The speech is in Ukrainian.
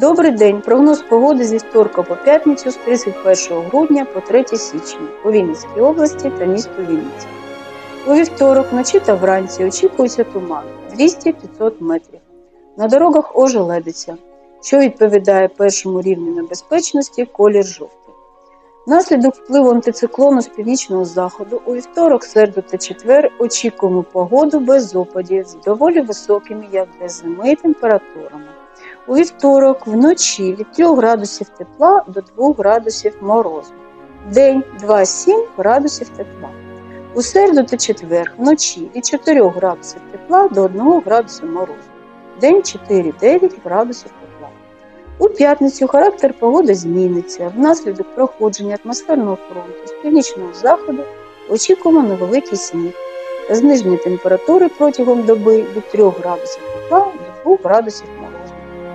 Добрий день. Прогноз погоди зі вторка по п'ятницю з 31 грудня по 3 січня по Вінницькій області та місту Вінниця. У вівторок вночі та вранці очікується туман 200-500 метрів. На дорогах ожеледиться, що відповідає першому рівню небезпечності колір жовтий. Внаслідок впливу антициклону з північного заходу у вівторок, середу та четвер очікуємо погоду без опадів з доволі високими, як для зими, температурами. У вівторок вночі від 3 градусів тепла до 2 градусів морозу. День 2-7 градусів тепла. У середу та четвер вночі від 4 градусів тепла до 1 градуса морозу. День 4-9 градусів тепла. У п'ятницю характер погоди зміниться. Внаслідок проходження атмосферного фронту з північного заходу очікуємо невеликий сніг. Зниження температури протягом доби від 3 градусів тепла до 2 градусів морозу.